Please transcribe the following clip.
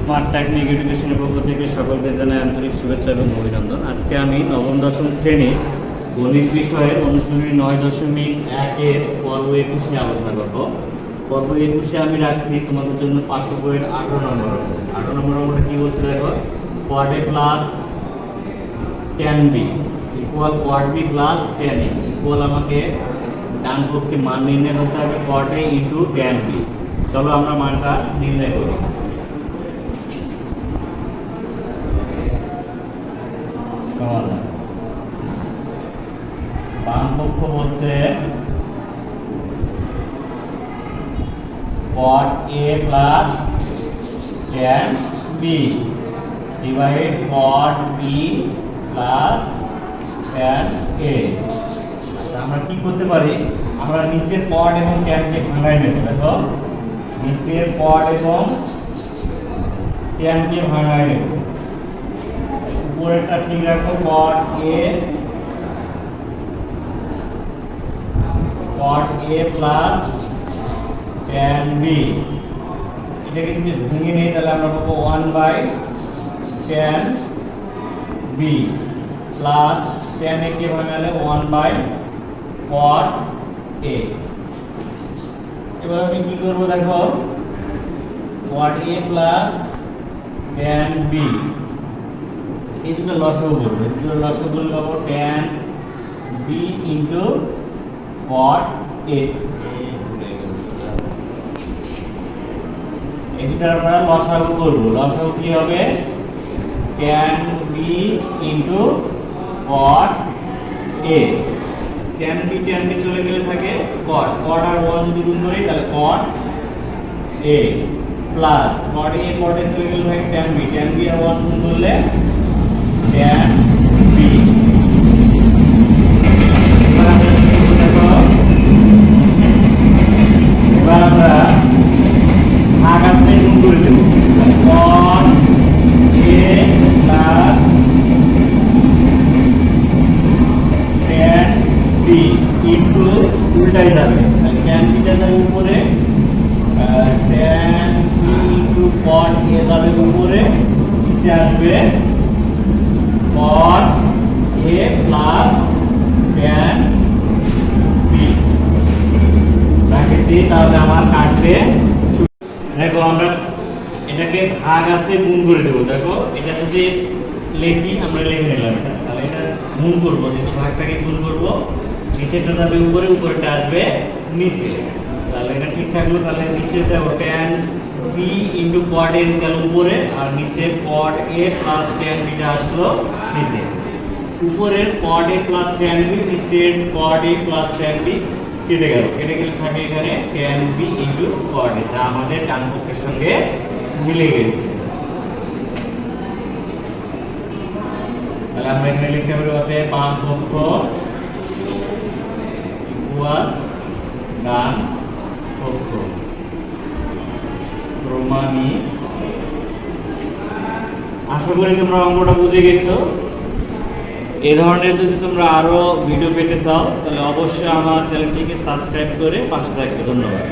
Smart technique এডুকেশনের পক্ষ থেকে সকলকে জানাই আন্তরিক শুভেচ্ছা এবং অভিনন্দন। আজকে আমি নবম দশম শ্রেণির গণিত বিষয়ের অনুশীলনী নয় দশমিক একের পর্ব একুশ আলোচনা করব। পর্ব একুশে আমি রাখছি তোমাদের জন্য পাঠ্য বইয়ের আঠারো নম্বর আঠারো নম্বর অঙ্কটা কি বলছে দেখো? Quad plus tan B equal quad B plus tan A equal আমাকে ডান পক্ষে মান নির্ণয় করতে হবে কোয়াড ইন্টু ট্যান বি চলো আমরা মানটা নির্ণয় করি। সমাধান বাম পক্ষ বলছে cot a plus tan b divide cot b plus tan a আচ্ছা আমরা কি করতে পারি? আমরা নিচের পড এবং ট্যানকে ভাঙাই নেব, দেখো। নিচের পড এবং ট্যানকে ভাঙাই নেব। উপরেরটা ঠিক রাখো cot a cot a plus tan b. এটাকে যদি ভেঙে নিই, তাহলে আমরা পাবো one by tan B plus tan A কে ভাঙালে ওয়ান বাই কট এ এবার আমি কি করব দেখো? Cot A plus tan B এই দুটো লসগু করব এই দুটো লসগু করলে পাবো tan B into cot A এই দুটো আমরা লসাগু করব। লসাগু কি হবে? Tan B into cot A tan B tan B চলে গেলে থাকে কট কট আর ওয়ান যদি গুণ করি, তাহলে কট এ প্লাস কট এ কট এ চলে গেলে থাকে ট্যান বি ট্যান বি আর ওয়ান গুণ করলে ট্যান বি এবার আমরা আছে গুণ করে দেব cot A plus tan B into উল্টাই যাবে ট্যান বিটা যাবে উপরে tan B into cot A যাবে উপরে নিচে আসবে cot A plus tan B bracket দিয়ে তাহলে আমার কাটবে। দেখো আমরা এটাকে ভাগ আছে গুণ করে দেবো। দেখো, এটা যদি লেখি, আমরা লিখে নিলাম এটা। তাহলে এটা গুণ করব, যেহেতু ভাগটাকে গুণ করব, নিচেরটা যাবে উপরে উপরেটা আসবে নিচে। তাহলে এটা ঠিক থাকল, তাহলে নিচে tan B into cot A গেল উপরে, আর নিচে কড এ প্লাস ট্যান বিটা আসলো নিচে। উপরের cot A plus tan B নিচের cot A plus tan B কেটে গেল। কেটে গেলে থাকে এখানে tan B into cot A যা আমাদের ডান পক্ষের সঙ্গে মিলে গেছে। তাহলে আমরা এখানে লিখতে পারি অতএব বাম পক্ষ ইকুয়াল ডান পক্ষ প্রমাণিত আশা করি তোমরা অঙ্কটা বুঝে গেছো। এ ধরনের যদি তোমরা আরও ভিডিও পেতে চাও, তাহলে অবশ্যই আমার চ্যানেলটিকে সাবস্ক্রাইব করে পাশে থাকবে। ধন্যবাদ।